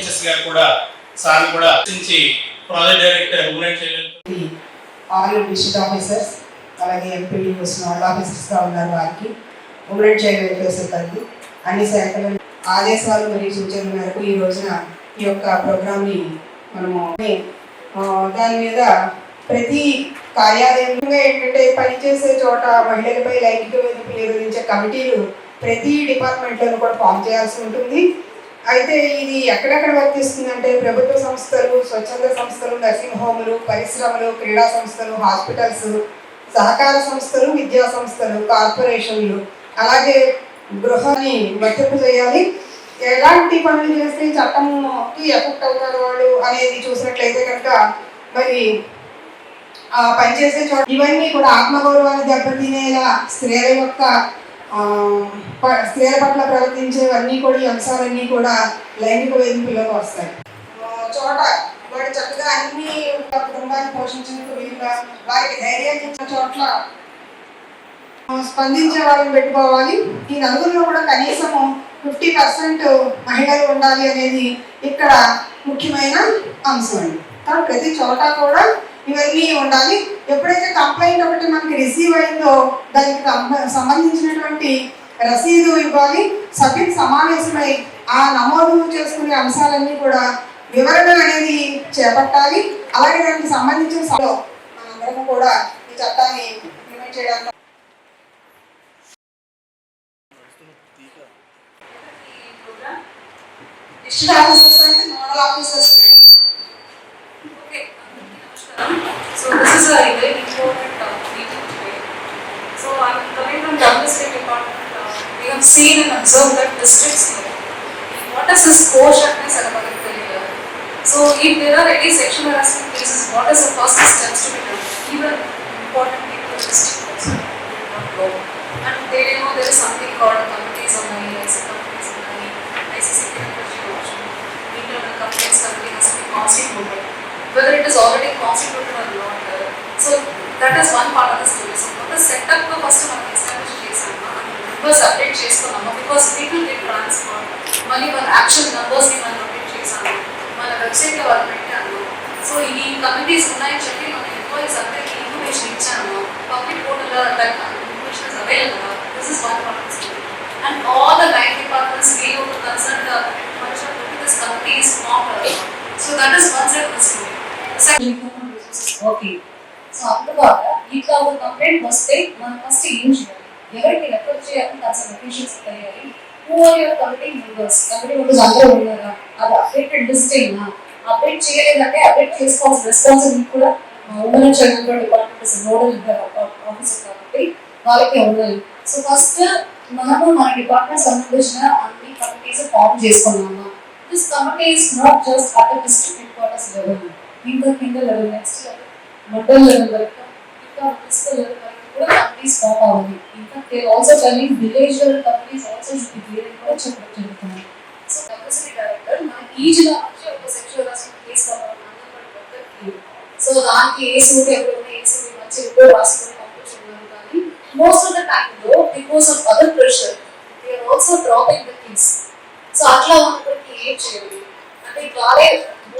Teachers గారు కూడా sir కూడా నుంచి project director women child all district officers అలాగే ఎంపీడీఓస్ నోడల్ ఆఫీసర్స్గా ఉన్నారు వారికి. ఉమెన్ చైల్డ్ వెల్ఫేర్ సిబ్బంది అన్ని శాఖల ఆదేశాలు మరియు సూచనల మేరకు ఈ రోజున ఈ యొక్క ప్రోగ్రామ్ని మనము దాని మీద ప్రతి కార్యాలయంలో ఏంటంటే పనిచేసే చోట మహిళలపై లైంగిక వేధింపులు నిర్వహించే కమిటీలు ప్రతి డిపార్ట్మెంట్లోనూ కూడా ఫామ్ చేయాల్సి ఉంటుంది. అయితే ఇది ఎక్కడెక్కడ వర్తిస్తుందంటే ప్రభుత్వ సంస్థలు స్వచ్ఛంద సంస్థలు నర్సింగ్ హోములు పరిశ్రమలు క్రీడా సంస్థలు హాస్పిటల్స్ సహకార సంస్థలు విద్యా సంస్థలు కార్పొరేషన్లు. అలాగే గృహాన్ని వర్తింపు చేయాలి. ఎలాంటి పనులు చేస్తే చట్టంకి ఎఫెక్ట్ అవుతారు వాళ్ళు అనేది చూసినట్లయితే కనుక మరి ఆ పనిచేసే చోట ఇవన్నీ కూడా ఆత్మగౌరవాన్ని దెబ్బతినేలా స్త్రీల యొక్క స్త్రీల పట్ల ప్రవర్తించేవన్నీ కూడా ఈ అంశాలన్నీ కూడా లైంగిక వేధింపులోకి వస్తాయి. చోట వాడు చక్కగా అన్ని కుటుంబాన్ని పోషించేందుకు వీలుగా వారికి ధైర్యాన్ని ఇచ్చిన చోట్ల స్పందించే వాళ్ళని పెట్టుకోవాలి. ఈ నలుగురిలో కూడా కనీసము ఫిఫ్టీ పర్సెంట్ మహిళలు ఉండాలి అనేది ఇక్కడ ముఖ్యమైన అంశం అండి. కాబట్టి ప్రతి చోట కూడా ఇవన్నీ ఉండాలి. ఎప్పుడైతే కంప్లైంట్ ఒకటి మనకి రిసీవ్ అయిందో దానికి సంబంధించినటువంటి రసీదు ఇవ్వాలి. సభ్యులు సమావేశమై ఆ నమోదు చేసుకునే అంశాలన్నీ కూడా వివరణ అనేది చేపట్టాలి. అలాగే దానికి సంబంధించిన సభలో మనందరం కూడా ఈ చట్టాన్ని ఇంప్లిమెంట్ చేయడానికి డిస్ట్రిక్ట్ ఆఫీసర్స్ అంటే nodal officers So this is a very important uh, meeting today. So I'm coming from WSA department. Uh, we have seen and observed that districts here. What is this co-sharpness and about So if there are any sexual harassment cases, what is the first steps to be done? Even important people in the district also not know. And they know there is something called committees on the IC committees on the ICC internal complaints committee has to be constituted whether it is already constituted or not. uh, So that is one part of the story. So what the setup లో first మనం establish చేసామా numbers update చేసుకున్నామా because people get transfer మళ్ళీ మన actual నంబర్స్ని మనం update చేసాము మన వెబ్సైట్లో వాళ్ళు పెట్టాము సో ఈ కమిటీస్ ఉన్నాయని చెప్పి మన ఎంప్లాయీస్ అందరికీ ఇన్ఫర్మేషన్ ఇచ్చాము. Public portal that information is available this is one part of story and all the line departments we were concerned this committee is form so that is one So of is okay so అందువల్ల ఇట్లా ఒక complaint వస్తే మనం first ఏం చేయాలి? ఎవరికి refer చేయాలి? దాని అఫీషియల్స్ తెలియాలి. Who are your committee members committee members అందరూ ఉన్నారా? అది అప్డేటెడ్ లిస్ట్ అయినా అప్డేట్ చేయలేదంటే అప్డేట్ చేసుకోవాల్సిన రెస్పాన్సిబిలిటీ కూడా women and child welfare department nodal officer కాబట్టి వాళ్ళకి ఉండాలి. సో ఫస్ట్ మనము మన డిపార్ట్మెంట్ సంబంధించిన అన్ని కమిటీస్ ఫామ్ చేసుకున్నాము? This committee is not just at district headquarters level ఇంకా కింద level next level mandal level వరకు ఇంకా మున్సిపల్ లెవెల్ వరకు కూడా కంపెనీస్ ఫామ్ అవ్వాలి ఇంకా they also turning village level companies also should be అని కూడా చెప్పడం జరుగుతుంది సో కంపల్సరీ డైరెక్టర్ మన ఈ జిల్లా నుంచి ఒక సెక్షువల్ హరాస్మెంట్ కేసు కావాలి సో దానికి ఏ సూట్ ఎవరు ఏ సూట్ మంచి రిపోర్ట్ రాసుకొని పంపించున్నారు కానీ మోస్ట్ ఆఫ్ ద టైమ్లో because of other pressure they are also dropping the case so అట్లా ఉన్నప్పటికీ ఏం చేయాలి అంటే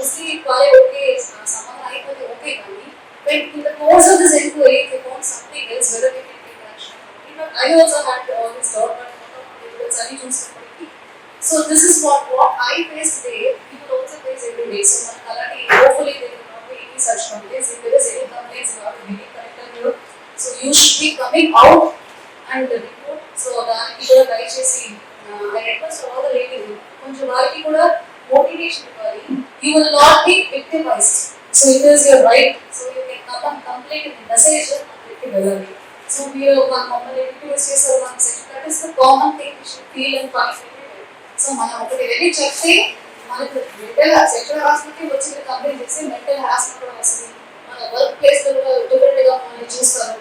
వాళ్ళే మోస్ట్లీ వాళ్ళే ఓకే సంబంధం అయిపోతే ఓకే కానీ when in the course of this inquiry they found something else whether they can take action even I also had all this doubt but it's only చూసినప్పటికీ so this is what what I face today people also face every day so మనకు అలాంటి hopefully there will not be any such complaints if there is any complaints you have to be connected here so you should be coming out and report so దానికి కూడా దయచేసి I request all the lady కొంచెం వారికి కూడా motivation ఇవ్వాలి you will not be victimized so it is your right so you can come and complaint in message అందరికి So we are మన common request చేశారు one section That is the common thing you should feel and find. So మనం ఒకటి వెళ్ళి చెప్తే మనకు mental సెక్షువల్కి వచ్చిన complaint చేస్తే మెంటల్ హరాస్మెంట్ కూడా వస్తుంది. మన వర్క్ ప్లేస్లో కూడా డిఫరెంట్గా మనల్ని చూస్తారు.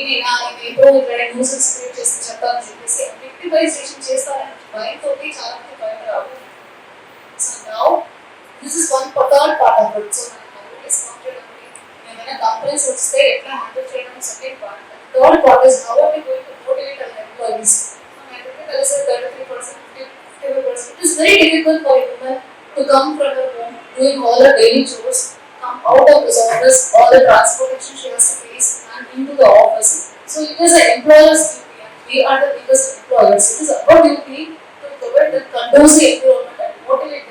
ఇది నా ఇది ఎప్పుడో ఇక్కడ న్యూస్ క్రియేట్ చేసి చెప్తారని చెప్పేసి విక్టిమైజేషన్ చేస్తారని భయంతో చాలా మంది భయపడారు So now this is one third part of it so మన కంపెనీస్ కంప్లీట్ ఏమైనా కంపెనీస్ వస్తే ఎట్లా హ్యాండిల్ చేయడం second part third part is how are we going to motivate our employees మన ఎంప్లాయీ కలిసి thirty three percent fifty fifty percent it is very difficult for women to come from her home, doing all her daily chores, come out of this office, all the transportation she has to face, and into the office. So it is an employer's duty, and we are the biggest employers. It is our duty to provide the conducive environment and motivate them to work.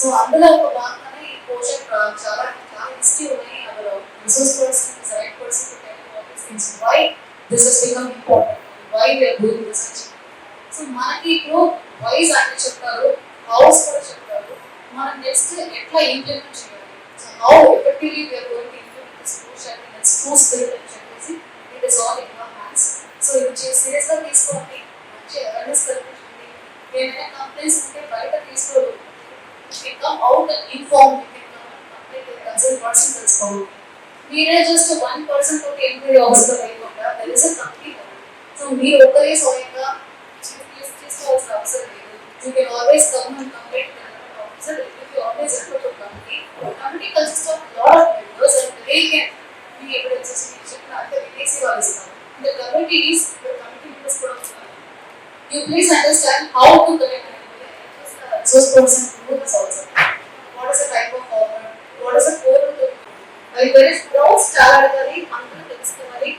So అందులో ఒక భాగంగానే ఈ coaching చాలా చాలా history ఉన్నాయి. అందులో resource person is right person to tell all these things why this is become important why we are doing research so మనకి ఇప్పుడు వైస్ అని చెప్తారు హౌస్ కూడా చెప్తారు. మనం నెక్స్ట్ ఎట్లా ఇంప్లిమెంట్ చేయాలి? So how effectively we are going to implement this course and its true spirit అని చెప్పేసి it is all in your hands so ఇది సీరియస్గా తీసుకోండి. మంచి అవేర్నెస్ కల్పించండి. ఏమైనా కంప్లైంట్స్ ఉంటే బయట తీసుకోరు. Can come out and inform you can come and complain to the concerned person తెలుసుకోవాలి మీరే జస్ట్ వన్ పర్సన్ తోటి ఎంక్వైరీ అవసరం లేకుండా there is a company so మీరు ఒక్కరే స్వయంగా చీఫ్ తీసుకోవాల్సిన అవసరం లేదు you can always come and complaint officer if you always effort to company company consist of lot of members and they can me evidences మీకు చెప్పిన అంత వినేసి వాళ్ళు ఇస్తారు the committee is the committee members కూడా ఉన్నారు you please understand how to connect an employee. Resource person to do this also. What is the type of format? What is the core of the Like there is doubts చాలా అడగాలి అందరూ తెలుసుకోవాలి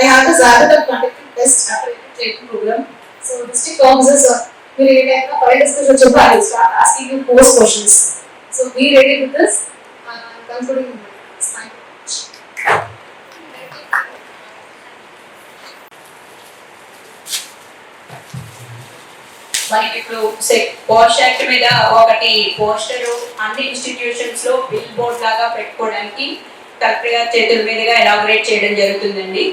I have this habit of conducting tests after every training program. So district officers uh, మీరు ఏదైనా పై discussion చెప్పి I will start asking you post questions. So be ready with this and మనకి ఇప్పుడు post act మీద ఒకటి poster అన్ని ఇన్స్టిట్యూషన్స్లో bill board లాగా పెట్టుకోవడానికి కలెక్టర్ గారి చేతుల మీదుగా ఎలాబరేట్ చేయడం జరుగుతుందండి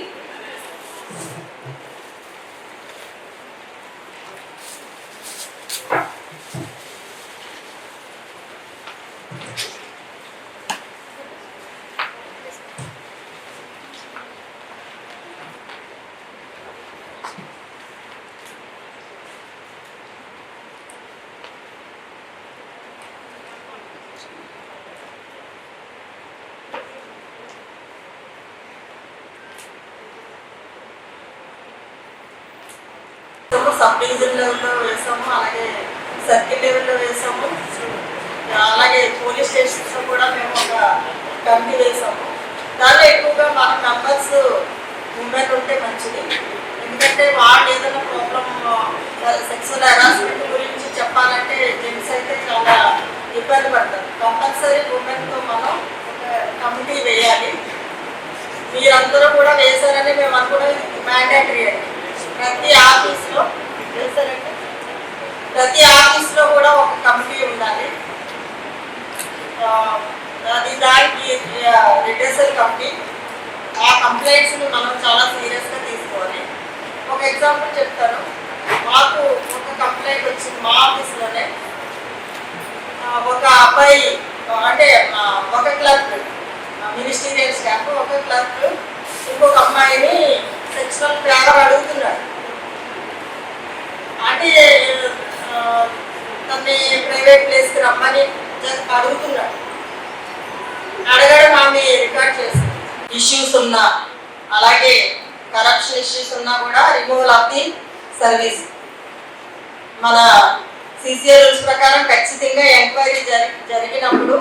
వేసాము సబ్ డివిజన్ లెవెల్లో వేసాము అలాగే సర్కిల్ లెవెల్లో వేసాము. అలాగే పోలీస్ స్టేషన్స్లో కూడా మేము ఒక కమిటీ వేసాము. దానిలో ఎక్కువగా మన మెంబర్స్ ఉమెన్ ఉంటే మంచిది. ఎందుకంటే వాళ్ళు ఏదైనా ప్రాబ్లమ్ సెక్సువల్ హెరాస్మెంట్ గురించి చెప్పాలంటే జెంట్స్ అయితే చాలా ఇబ్బంది పడతారు. కంపల్సరీ ఉమెన్తో మనం ఒక కమిటీ వేయాలి. మీరందరూ కూడా వేశారని మేము అనుకున్నది మ్యాండేటరీ అండి. ప్రతి ఆఫీస్లో వేశారండి ప్రతి ఆఫీస్లో కూడా ఒక కమిటీ ఉండాలి. అది దానికి రిటర్సల్ కమిటీ. ఆ కంప్లైంట్స్ని మనం చాలా సీరియస్గా తీసుకోవాలి. ఒక ఎగ్జాంపుల్ చెప్తాను. మాకు ఒక కంప్లైంట్ వచ్చింది మా ఆఫీస్లోనే. ఒక అబ్బాయి అంటే ఒక క్లర్క్ మినిస్టీరియల్ స్టాఫ్ ఒక క్లర్క్ ఇంకొక అమ్మాయిని సెక్షనల్ ప్రేమ అడుగుతున్నాడు అంటే తమ్మి ప్రైవేట్ ప్లేస్కి రమ్మని అడుగుతున్నాడు. అడగడం ఆమె రికార్డ్ చేస్తుంది ఇష్యూస్ ఉన్నా అలాగే కరప్షన్ ఇష్యూస్ ఉన్నా కూడా రిమూవల్ ఆఫ్ ది సర్వీస్. మన సిసిఆర్ రూల్స్ ప్రకారం ఖచ్చితంగా ఎంక్వైరీ జరి జరిగినప్పుడు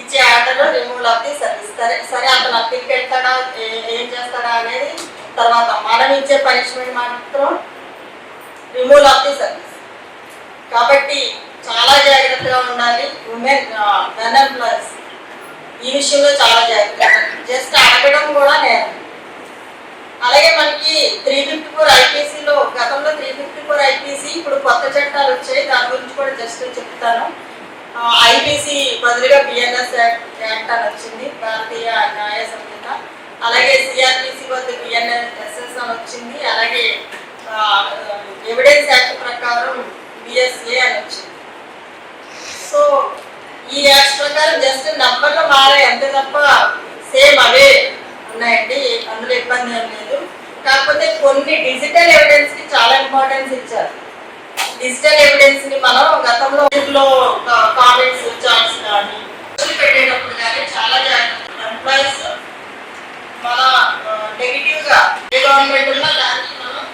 ఇచ్చే order removal of the service. సరే సరే అతను అప్పీల్కి వెళ్తాడా ఏ- ఏం చేస్తాడా అనేది తర్వాత మనం ఇచ్చే పనిష్మెంట్ మాత్రం రిమూవల్ ఆఫ్ ది సర్వీస్ కాబట్టి చాలా జాగ్రత్తగా ఉండాలి. ఉమెన్ మెన్ ఎంప్లాయీస్ ఈ విషయంలో చాలా జాగ్రత్తగా జస్ట్ అడగడం కూడా నేను అలాగే మనకి త్రీ ఫిఫ్టీ ఫోర్ ఐపీసీలో గతంలో త్రీ ఫిఫ్టీ ఫోర్ ఐపీసీ ఇప్పుడు కొత్త చట్టాలు వచ్చాయి. దాని గురించి కూడా జస్ట్ చెప్తాను. ఐపీసీ బదులుగా బిఎన్ఎస్ యాక్ట్ అని వచ్చింది. భారతీయ న్యాయ సంహిత. అలాగే సిఆర్పి బదులు బిఎన్ఎస్ఎస్ అని వచ్చింది అలాగే ఎవిడెన్స్ యాక్ట్ ప్రకారం బిఎస్ఏ అని వచ్చింది. సో ఈ యాక్ట్ ప్రకారం జస్ట్ నంబర్లు మారే అంతే తప్ప సేమ్ అవే ఉన్నాయండి. అందులో ఇబ్బంది ఏం లేదు. కాకపోతే కొన్ని డిజిటల్ ఎవిడెన్స్కి చాలా ఇంపార్టెన్స్ ఇచ్చారు. డిజిటల్ ఎవిడెన్స్ని మనం గతంలో లో కామెంట్స్ చాట్స్ కానీ పెట్టేటప్పుడు కానీ చాలా జాగ్రత్త ఎంప్లాయీస్ మన నెగిటివ్గా ఏ గవర్నమెంట్ ఉన్నా దానికి మనం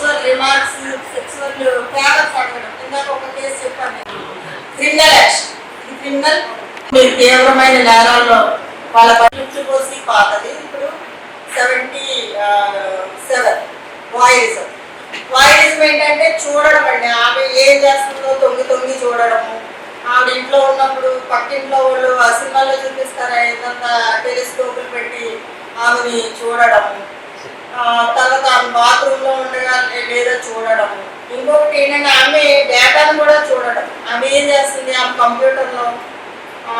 సెక్సువల్ రిమార్క్స్ సెక్సువల్ ఫేవర్స్ అంటే ఇంకా ఒక కేసు చెప్పండి క్రిమినల్ యాక్షన్ ఇది క్రిమినల్ మీరు తీవ్రమైన నేరాల్లో వాళ్ళ పట్టించు పోసి పాతది. ఇప్పుడు సెవెంటీ సెవెన్ వాయిజం వాయిజం ఏంటంటే చూడడం అండి. ఆమె ఏం చేస్తుందో తొంగి తొంగి చూడడము. ఆమె ఇంట్లో ఉన్నప్పుడు పక్కింట్లో వాళ్ళు ఆ సినిమాల్లో చూపిస్తారా? ఏదంతా టెలిస్కోపులు పెట్టి ఆమెని చూడడము. తర్వాత ఆమె ఉండగా లేదా చూడడం ఇంకొకటి ఏంటంటే ఆమె డేటాను కూడా చూడడం. ఆమె ఏం చేస్తుంది? ఆమె కంప్యూటర్లో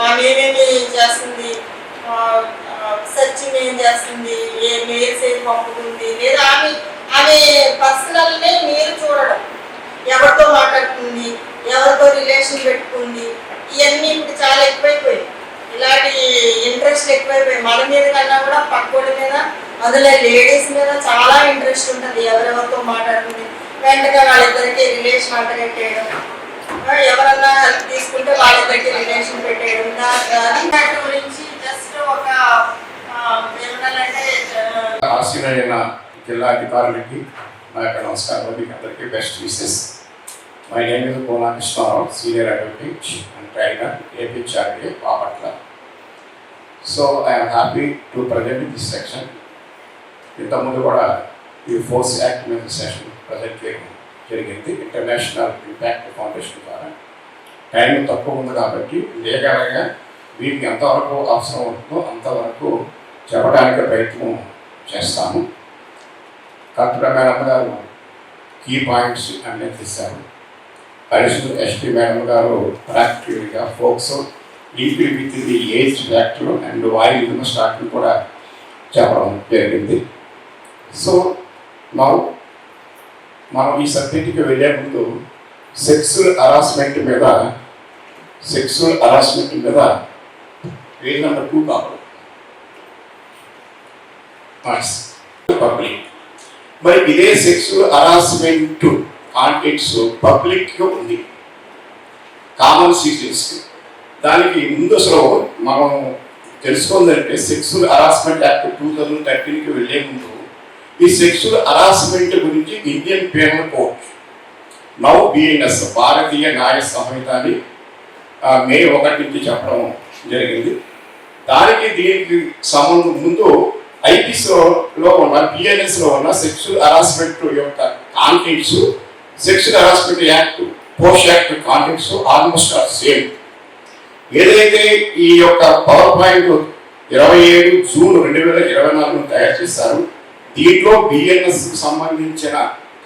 ఆమె ఏమేమి చేస్తుంది? సెర్చింగ్ ఏం చేస్తుంది? ఏ మెయిల్స్ ఏం పంపుతుంది? లేదా ఆమె ఆమె పర్సనల్ని మీరు చూడడం. ఎవరితో మాట్లాడుతుంది? ఎవరితో రిలేషన్ పెట్టుకుంది? ఇవన్నీ ఇప్పుడు చాలా ఎక్కువైపోయాయి. ఇలాంటి ఇంట్రెస్ట్ ఎక్కువైపోయాయి మన మీద కన్నా కూడా పక్కోడి మీద అందులో లేడీస్ మీద చాలా ఇంట్రెస్ట్ ఉంటుంది. ఎవరెవరితో మాట్లాడుతుంది వెంటనే వాళ్ళిద్దరికి రిలేషన్ ఆల్టర్నేట్ చేయడం. ఎవరన్నా హెల్ప్ తీసుకుంటే వాళ్ళిద్దరికి రిలేషన్ పెట్టేయడం. దాని గురించి జస్ట్ ఒక ఆ, ఏమన్నానంటే ఆ, ఆశీలైన జిల్లా అధికారులకి నా యొక్క నమస్కారం మీకు అందరికీ best wishes my name is Kona Krishnarao senior advocate and trainer APHRA Bapatla so I'm happy to present this section ఇంతకుముందు కూడా ఈ ఫోర్స్ యాక్ట్ మీద సెషన్ ప్రజెంట్ చేయడం జరిగింది. ఇంటర్నేషనల్ ఇంపాక్ట్ ఫౌండేషన్ ద్వారా. టైం తక్కువ ఉంది కాబట్టి లీగల్గా వీటికి ఎంతవరకు అవసరం ఉంటుందో అంతవరకు చెప్పడానికి ప్రయత్నం చేస్తాము. కలెక్టర్ మేడం గారు కీ పాయింట్స్ అన్నీ తీశారు. పరిశుభ్ర ఎస్పీ మేడం గారు ప్రాక్టికల్గా POCSO linked with the age factor and voile start కూడా చెప్పడం జరిగింది. సో మనం మనం ఈ సబ్జెక్ట్కి వెళ్ళే ముందు సెక్సువల్ హరాస్మెంట్ మీద సెక్సువల్ హరాస్మెంట్ మీద పేజ్ నెంబర్ టూ కావాలి. పబ్లిక్ మరి ఇదే సెక్సువల్ హరాస్మెంట్ కాంటెక్ట్స్ పబ్లిక్ ఉంది. కామన్ సిటిజన్స్ దానికి ముందు అసలు మనం తెలుసుకుందంటే sexual harassment act two thousand థర్టీన్కి వెళ్ళే ముందు ఈ సెక్సువల్ హరాస్మెంట్ గురించి Indian payment court now BNS Bharatiya Nyaya సంహితాన్ని మే ఒకటి నుంచి చెప్పడం జరిగింది. దానికి దీనికి సంబంధం ముందు ఐపీఎస్ ఉన్న బిఎన్ఎస్లో ఉన్న సెక్సువల్ హరాస్మెంట్ యొక్క contents sexual harassment act post act contexts almost are same. ఏదైతే ఈ యొక్క పవర్ పాయింట్ ఇరవై ఏడు జూన్ రెండు వేల ఇరవై నాలుగు తయారు చేశారు దీంట్లో బిఎన్ఎస్ సంబంధించిన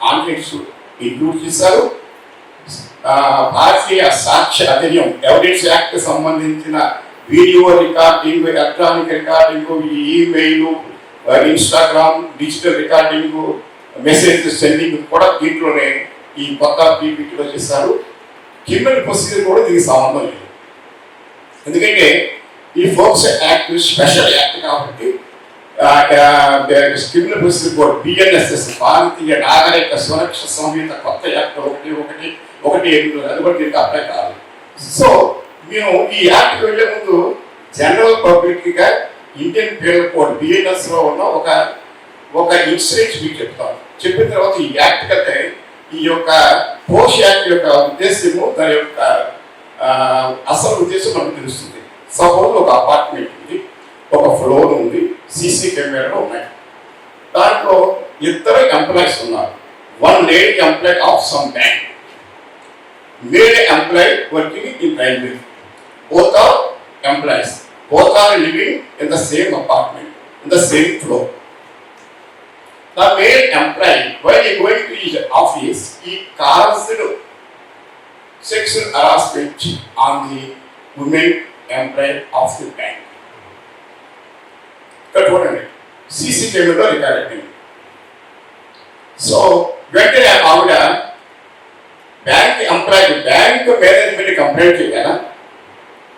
కాంటెంట్స్ ఇంక్లూడ్ చేశారు. భారతీయ సాక్ష్య అధినియం ఎవిడెన్స్ యాక్ట్ సంబంధించిన video recording electronic recording email Instagram digital recording message sending కూడా దీంట్లోనే ఈ కొత్త పీపీటీలో చేశారు క్రిమినల్ ప్రొసీజర్ కూడా దీనికి సంబంధం లేదు. ఎందుకంటే ఈ ఫోక్స్ యాక్ట్ స్పెషల్ యాక్ట్ కాబట్టి criminal procedure code BNSS Bharatiya Nagarik Suraksha Sanhita కొత్త యాక్ట్ ఒకటి ఒకటి ఒకటి ఎనిమిది అది కూడా దీనికి అప్లై కాదు. సో మేము ఈ యాక్ట్ వెళ్ళే ముందు జనరల్ పబ్లిక్గా ఇండియన్ పీనల్ కోడ్ బిఎన్ఎస్లో ఉన్న ఒక ఒక ఇన్సూరెన్స్ మీకు చెప్తాను. చెప్పిన తర్వాత ఈ యాక్ట్ కంటే ఈ యొక్క పోస్ట్ యాక్ట్ యొక్క ఉద్దేశము దాని యొక్క అసలు ఉద్దేశం మనకు తెలుస్తుంది. సపోజ్ ఒక అపార్ట్మెంట్ ఉంది ఒక ఫ్లోర్ ఉంది సీసీ కెమెరాలు ఉన్నాయి. దాంట్లో ఇద్దరు ఎంప్లాయీస్ ఉన్నారు. One lady employee of some bank. Male employee working in railway. Both are employees. Both are living in the same apartment, in the same floor. The male employee, while he going to his office, he caused sexual harassment on the women employee of the bank. That what I mean. CC camera record అయింది so వెంటనే ఆవిడ bank employee bank management complaint చేయాలా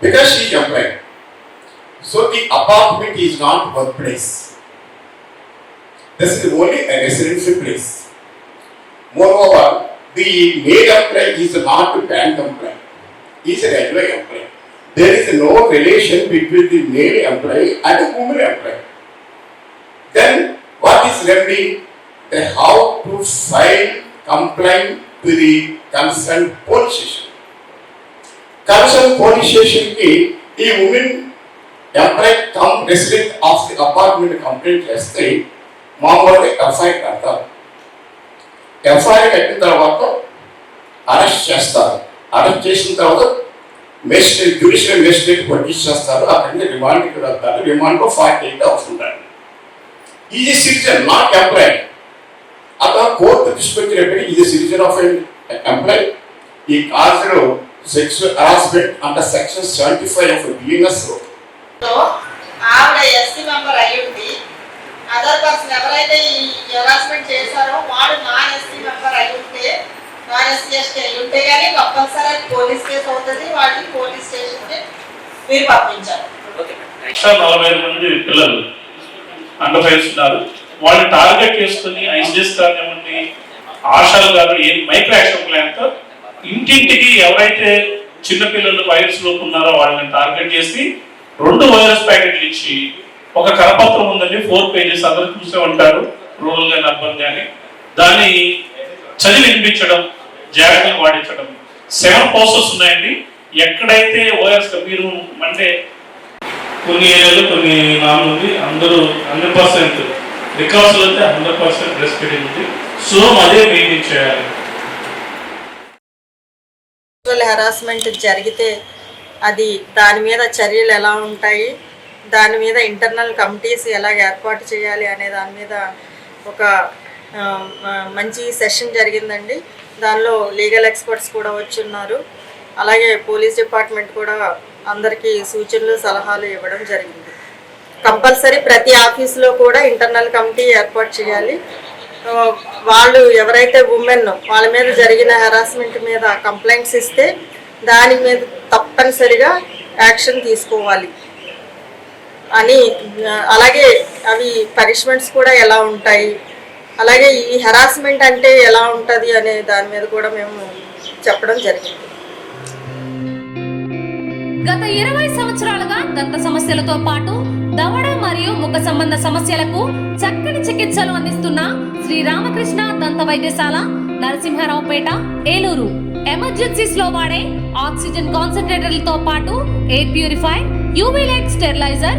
because she employee so the apartment is not work place This is only a residential place. Moreover, the made employee is not bank employee, he is a railway employee. There is no relation between the male employee and the woman employee. Then what is remedy? They How to file complaint to the concerned police station. Concerned police station ki, woman employee come resident of the apartment complaint yesterday మామూలుగా FIR కడతారు FIR కట్టిన తర్వాత arrest చేస్తారు. Arrest చేసిన తర్వాత magistrate judicial magistrate పట్టించి చేస్తారు. అక్కడి నుంచి రిమాండ్కి వెళ్తారు. రిమాండ్లో ఫార్టీ ఎయిట్ అవర్స్ ఉంటారు. ఇది సిటిజన్ నాట్ ఎంప్లాయ్ అతను కోర్టు తీసుకొచ్చినప్పుడు ఇది సిటిజన్ ఆఫ్ ఎంప్లాయ్ ఈ కాల్స్లో sexual harassment under section seventy five of BNS ఆవిడ ఎస్సీ మెంబర్ అయ్యి అదర్ పర్సన్ ఎవరైతే ఈ హెరాస్మెంట్ చేశారో వాడు నాన్ ఎస్సీ మెంబర్ అయ్యుంటే నాన్ ఎస్సీ ఎస్టీ అయ్యుంటే కానీ కంపల్సరీ పోలీస్ కేసు అవుతుంది వాటిని పోలీస్ స్టేషన్కి మీరు పంపించాలి. నలభై ఐదు మంది పిల్లలు అండర్ ఫైవ్స్ ఉన్నారు. వాళ్ళని టార్గెట్ చేసుకుని ఐసిఎస్ కానివ్వండి ఆశాలు గారు ఏ మైక్రో యాక్షన్ ప్లాన్తో ఇంటింటికి ఎవరైతే చిన్నపిల్లలు వైరస్ లోపు ఉన్నారో వాళ్ళని టార్గెట్ చేసి రెండు వైరస్ ప్యాకెట్లు ఇచ్చి ఒక కరపత్రం ఉందండి ఫోర్ పేజెస్ అందరూ చూసే ఉంటారు రూరల్ కానీ అర్బన్ కానీ దాన్ని చదివి వినిపించడం జాగ్రత్తలు వాడించడం సెవెన్ పోస్టర్స్ ఉన్నాయండి. ఎక్కడైతే ఓఎస్ మీరు అంటే కొన్ని ఏరియాలో కొన్ని నాలుగు ఉంది అందరూ హండ్రెడ్ పర్సెంట్ రికార్డ్స్లో అయితే హండ్రెడ్ పర్సెంట్ బ్రెస్ట్ ఫీడింగ్ ఉంది. సో అదే మెయింటైన్ చేయాలి. హెరాస్మెంట్ జరిగితే అది దాని మీద చర్యలు ఎలా ఉంటాయి? దాని మీద ఇంటర్నల్ కమిటీస్ ఎలా ఏర్పాటు చేయాలి అనే దాని మీద ఒక మంచి సెషన్ జరిగిందండి. దానిలో లీగల్ ఎక్స్పర్ట్స్ కూడా వచ్చి ఉన్నారు అలాగే పోలీస్ డిపార్ట్మెంట్ కూడా అందరికీ సూచనలు సలహాలు ఇవ్వడం జరిగింది. కంపల్సరీ ప్రతి ఆఫీస్లో కూడా ఇంటర్నల్ కమిటీ ఏర్పాటు చేయాలి. వాళ్ళు ఎవరైతే ఉమెన్ వాళ్ళ మీద జరిగిన హెరాస్మెంట్ మీద కంప్లైంట్స్ ఇస్తే దాని మీద తప్పనిసరిగా యాక్షన్ తీసుకోవాలి. అని అలాగే అవి పనిష్మెంట్స్ కూడా ఎలా ఉంటాయి? అలాగే ఈ హెరాస్మెంట్ అంటే ఎలా ఉంటుంది అనే దాని మీద కూడా మేము చెప్పడం జరిగింది. గత ఇరవై సంవత్సరాలుగా దంత సమస్యలతో పాటు దవడ మరియు ముఖ సంబంధ సమస్యలకు చక్కని చికిత్సలు అందిస్తున్న శ్రీ రామకృష్ణ దంత వైద్యశాల నరసింహారావుపేట ఏలూరు. ఎమర్జెన్సీస్లో వాడే ఆక్సిజన్ కాన్సన్ట్రేటర్లతో పాటు air purify UV light steriliser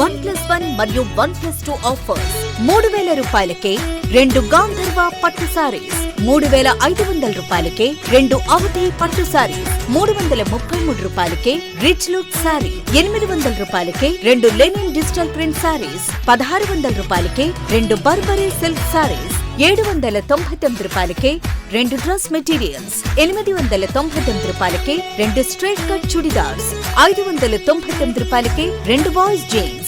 one plus one మరియు వన్ ప్లస్ టూ ఆఫర్స్. మూడు వేల రూపాయలకే రెండు గాంధర్వ పట్టు సారీస్. మూడు వేల ఐదు వందల రూపాయలకే రెండు అవధి పట్టు సారీస్. మూడు వందల ముప్పై మూడు రూపాయలకే రిచ్ లుక్ సారీ. ఎనిమిది వందల రూపాయలకే రెండు లెనిన్ డిజిటల్ ప్రింట్ సారీస్. పదహారు వందల రూపాయలకే రెండు బర్బరీ సిల్క్ సారీస్. ఏడు వందల తొంభై తొమ్మిది రూపాయలకే రెండు డ్రెస్ మెటీరియల్స్. ఎనిమిది వందల తొంభై తొమ్మిది రూపాయలకే రెండు స్ట్రైట్ కట్ చుడిదార్స్. ఐదు వందల తొంభై తొమ్మిది రూపాయలకే రెండు బాయ్స్ జీన్స్.